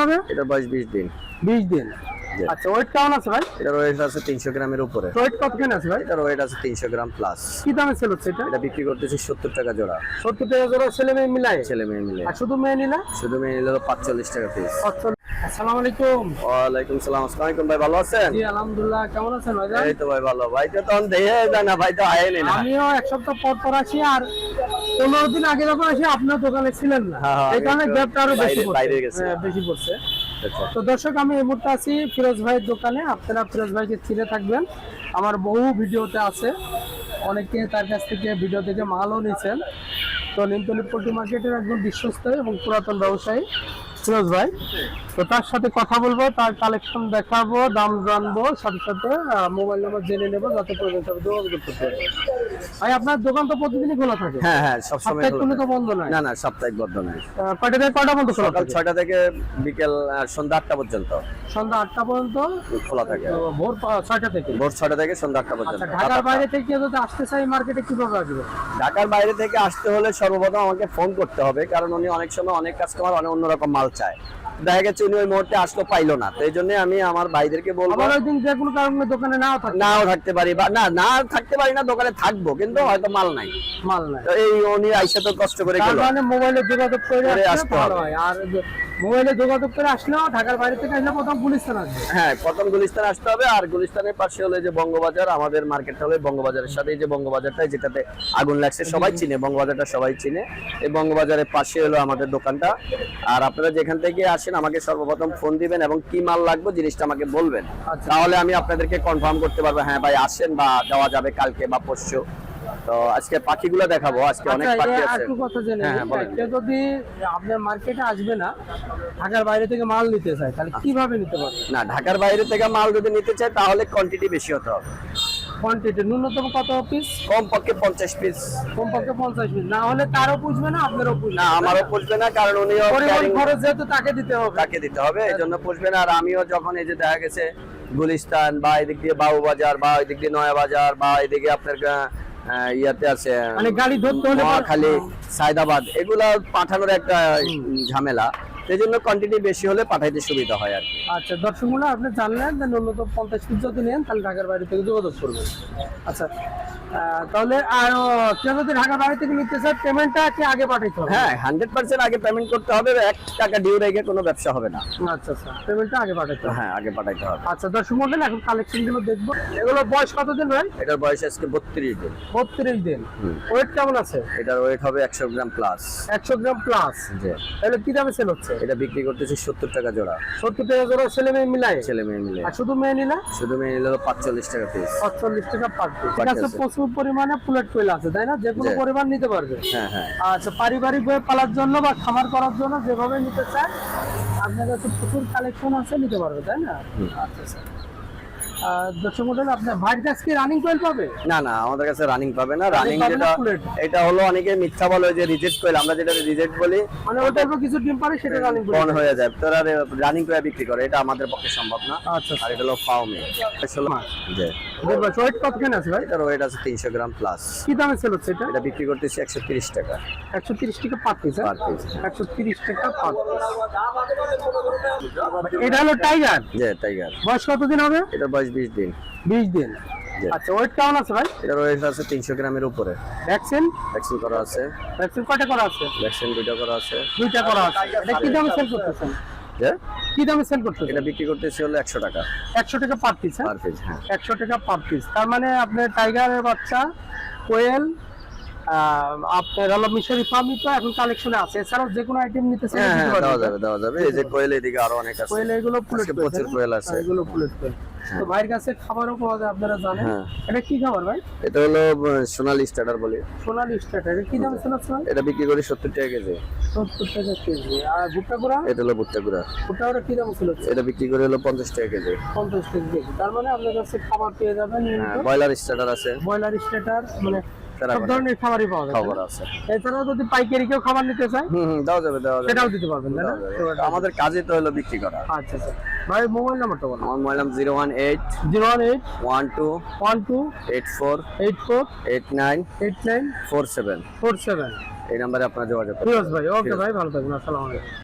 হবে এটা বয়স বিশ দিন বিশ দিন। আচ্ছা ওয়েট কেমন আছে ভাই? এটার ওয়েট আছে তিনশো গ্রামের উপরে। ওয়েট কতখানি আছে ভাই? এটার ওয়েট আছে তিনশো গ্রাম প্লাস কি দামে সেল হচ্ছে এটা? এটা বিক্রি করতেছি সত্তর টাকা জোড়া। সত্তর টাকা করে ছেলে মেয়ে মিলাই ছেলে মেয়ে মিলে। আর শুধু মেয়ে নিলে? শুধু মেয়ে নিলে পাঁচচল্লিশ টাকা পিস আসসালামু আলাইকুম। ওয়ালাইকুম সালাম আসসালাম ভাই ভালো আছেন? জি আলহামদুলিল্লাহ কেমন আছেন ভাই এই তো ভাই ভালো। ভাই তো তখন দেখে যায় না ভাই তো আয়েনি না। আমিও এক সপ্তাহ পর পর আসি আর পনেরো দিন আগে যখন আসি আপনার দোকানে ছিলেন না। হ্যাঁ, হ্যাঁ, এই কারণে গ্যাপটা আরও বেশি পড়ছে। হ্যাঁ, বেশি পড়ছে। তো দর্শক, আমি এই মুহূর্তে আছি ফিরোজ ভাইয়ের দোকানে। আপনারা ফিরোজ ভাইকে চিনে থাকবেন। আমার বহু ভিডিওতে আছে। অনেকে তার কাছ থেকে ভিডিও থেকে মালও নিয়েছেন। তো নিমতলি পোল্ট্রি মার্কেটের একজন বিশ্বস্ত এবং পুরাতন ব্যবসায়ী। ফিরোজ ভাই। তো তার সাথে কথা বলব তার কালেকশন দেখাবো দাম জানব সাথে সাথে মোবাইল নাম্বার জেনে নেব যাতে প্রয়োজন হবে যোগাযোগ করতে পারে। ভাই আপনার দোকান তো প্রতিদিনই খোলা থাকে? হ্যাঁ হ্যাঁ সবসময় সাপ্তাহিক কোনো তো বন্ধ নাই? না না সাপ্তাহিক নাই। আহ, কয়টা থেকে কয়টা পর্যন্ত খোলা সকাল থাকে? ছয়টা থেকে বিকেল সন্ধ্যা আটটা পর্যন্ত। সন্ধ্যা আটটা পর্যন্ত খোলা থাকে। ভোর ছয়টা থেকে? ভোর ছয়টা থেকে সন্ধ্যা আটটা পর্যন্ত। আচ্ছা ঢাকার বাইরে থেকে যদি আসতে চাই মার্কেটে কীভাবে আসবে? ঢাকার বাইরে থেকে আসতে হলে সর্বপ্রথম আমাকে ফোন করতে হবে কারণ উনি অনেক সময় অনেক কাস্টমার অনেক অন্যরকম মাল চায়। দেখা গেছে উনি ওই মুহূর্তে আসলো পাইলো না। তো এই জন্য আমি আমার ভাইদেরকে বলব আবার ওই দিন যে কোনো কারণে দোকানে নাও থাকে নাও থাকতে পারি বা না না থাকতে পারি না দোকানে থাকব কিন্তু হয়তো মাল নাই। মাল নাই। তো এই উনি আইসা তো কষ্ট করে গেল। মানে মোবাইলে যোগাযোগ করে আসতে হবে। আর মোবাইলে যোগাযোগ করে আসলেও ঢাকার বাইরে থেকে আসলে প্রথম থানা আসবে। হ্যাঁ প্রথম গুলিস্তান আসতে হবে আর গুলিস্তানের পাশে হলে যে বঙ্গবাজার আমাদের মার্কেটটা হলে বঙ্গবাজারের সাথে যে বঙ্গবাজারটা যেটাতে আগুন লাগছে সবাই চিনে বঙ্গবাজারটা সবাই চিনে। এই বঙ্গবাজারের পাশে হলো আমাদের দোকানটা। আর আপনারা যেখান থেকে আসেন আমাকে সর্বপ্রথম ফোন দিবেন এবং কি মাল লাগবে জিনিসটা আমাকে বলবেন। আচ্ছা। তাহলে আমি আপনাদেরকে কনফার্ম করতে পারব হ্যাঁ ভাই আসেন বা যাওয়া যাবে কালকে বা পরশু। তো আজকে পাখিগুলো দেখাবো আজকে অনেক আচ্ছা পাখি আছে। আরেকটু কথা জেনে হ্যাঁ, হ্যাঁ। কেউ যদি আপনার মার্কেটে আসবে না ঢাকার বাইরে থেকে মাল নিতে চায় তাহলে কীভাবে নিতে পারবে? না ঢাকার বাইরে থেকে মাল যদি নিতে চায় তাহলে কোয়ান্টিটি বেশি হতে হবে। কোয়ান্টিটি ন্যূনতম কত পিস কম পক্ষে পঞ্চাশ পিস কমপক্ষে পঞ্চাশ পিস না হলে তারও পুষবে না আপনারও পুষবে না আমারও পুষবে না কারণ পরিবহন খরচ যেহেতু তাকে দিতে হবে। তাকে দিতে হবে এই জন্য পুষবে না। আর আমিও যখন এই যে দেখা গেছে গুলিস্তান বা এদিক দিয়ে বাবু বাজার বা এদিক দিয়ে নয়া বাজার বা এদিকে আপনার ইয়াতে আছে মানে গাড়ি ধরতে হলে খালি সায়দাবাদ এগুলা পাঠানোর একটা ঝামেলা। সেই জন্য কোয়ান্টিটি বেশি হলে পাঠাইতে সুবিধা হয় আর আচ্ছা দর্শকগুলো আপনি জানলেন যে ন্যূনতম পঞ্চাশ পিস যদি নেন তাহলে ঢাকার বাইরে থেকে যোগাযোগ করবেন। আচ্ছা তাহলে আর আহ, কেউ যদি ঢাকার বাইরে থেকে নিতে চায় পেমেন্টটা কি আগে পাঠাইতে হবে? হ্যাঁ হান্ড্রেড পার্সেন্ট আগে পেমেন্ট করতে হবে এক টাকা ডিউ রেখে কোনো ব্যবসা হবে না। আচ্ছা আচ্ছা পেমেন্টটা আগে পাঠাইতে হবে। হ্যাঁ আগে পাঠাইতে হবে। আচ্ছা দর্শক মন্ডল এখন কালেকশনগুলো দেখব। এগুলো বয়স কতদিন ভাই? এটার বয়স আজকে বত্রিশ দিন। বত্রিশ দিন। ওয়েট কেমন আছে? এটার ওয়েট হবে একশো গ্রাম প্লাস একশো গ্রাম প্লাস তাহলে কি দামে সেল হচ্ছে? এটা বিক্রি করতেছি সত্তর টাকা জোড়া। সত্তর টাকা করে ছেলে মেয়ে মিলাই ছেলে মেয়ে মিলে আর শুধু মেয়ে নিলে? শুধু মেয়ে নিলে পাঁচচল্লিশ টাকা পিস পাঁচচল্লিশ টাকা পার পিস। প্রচুর পরিমাণে ফুলেট কোয়েল আছে তাই না? যে কোনো পরিমাণ নিতে পারবে। হ্যাঁ হ্যাঁ। আচ্ছা পারিবারিক ভাবে পালার জন্য বা খামার করার জন্য যেভাবে নিতে চায় আপনার কাছে প্রচুর কালেকশন আছে নিতে পারবে তাই না? আচ্ছা স্যার। দর্শক মন্ডল আপনার ভাইয়ের কাছে কি রানিং কোয়েল পাবে? না না আমাদের কাছে রানিং পাবে না। রানিং যেটা এটা হলো অনেকে মিথ্যা বলে যে রিজেক্ট কোয়েল আমরা যেটা রিজেক্ট বলি মানে ওটার উপর কিছু ডিম পারে সেটা রানিং কোয়েল হয়ে যায়। তোরা রানিং করে বিক্রি করে এটা আমাদের পক্ষে সম্ভব না। আচ্ছা আর এটা হলো ফাউমে ষোলো যে। দেখবেন ওয়েট কতখানি আছে ভাই? এটার ওয়েট আছে তিনশো গ্রাম প্লাস কি দামে সেল হচ্ছে এটা? এটা বিক্রি করতেছি একশো তিরিশ টাকা। একশো তিরিশ টাকা পার পিস piece। একশো তিরিশ টাকা পার এটা হলো টাইগার যে টাইগার বয়স কতদিন হবে? এটার বয়স বিশ দিন। বিশ দিন। আচ্ছা ওয়েট কেমন আছে ভাই? এটার ওয়েট আছে তিনশো গ্রামের উপরে। ভ্যাকসিন ভ্যাকসিন করা আছে। ভ্যাকসিন কয়টা করা আছে? ভ্যাকসিন দুইটা করা আছে। দুইটা করা আছে। এটা কি দামে সেল করতেছেন? কি দামে সেল করতেছেন? এটা বিক্রি করতেছি হলো একশো টাকা। একশো টাকা পার পিস হ্যাঁ? পার পিস হ্যাঁ। একশো টাকা পার পিস তার মানে আপনার টাইগারের বাচ্চা কোয়েল আপনার হলো মিশরি ফার্মি তো এখন কালেকশনে আছে। এছাড়াও যে কোনো আইটেম নিতে চাইলে হ্যাঁ হ্যাঁ দেওয়া যাবে দেওয়া যাবে। এই যে কোয়েল এদিকে আরও অনেক আছে। কোয়েল এগুলো কোয়েল আছে। এগুলো কোয়েল তো ভাইয়ের কাছে খাবারও পাওয়া যায় আপনারা জানেন। হ্যাঁ। এটা কি খাবার ভাই? এটা হলো সোনালী স্টার্টার বলি। সোনালি স্টার্টার এটা কি দামে ভাই এটা বিক্রি করি সত্তর টাকা কেজি। সত্তর টাকা কেজি। আর ভুট্টা গুঁড়া? এটা হলো ভুট্টা গুঁড়া। ভুট্টা গুঁড়া কি দামে এটা বিক্রি করে হলো পঞ্চাশ টাকা কেজি। পঞ্চাশ টাকা কেজি। তার মানে আপনার কাছে খাবার পেয়ে যাবেন হ্যাঁ ব্রয়লার স্টার্টার আছে। ব্রয়লার স্টার্টার মানে সব ধরনের খাবারই পাওয়া যায় খবর আছে। এছাড়াও যদি পাইকারি কেউ খাবার নিতে চায় হুম দেওয়া যাবে দেওয়া যাবে। সেটাও দিতে পারবেন না? আমাদের কাজই তো হলো বিক্রি করা। আচ্ছা আচ্ছা। ভাই মোবাইল নাম্বারটা বলো আমার mobile zero one eight zero one eight one two one two eight four eight four eight nine eight nine four seven. Four seven. এই নাম্বারে আপনার যোগাযোগ করুন। ভাই ওকে ভাই ভালো থাকবেন আসসালামু আলাইকুম।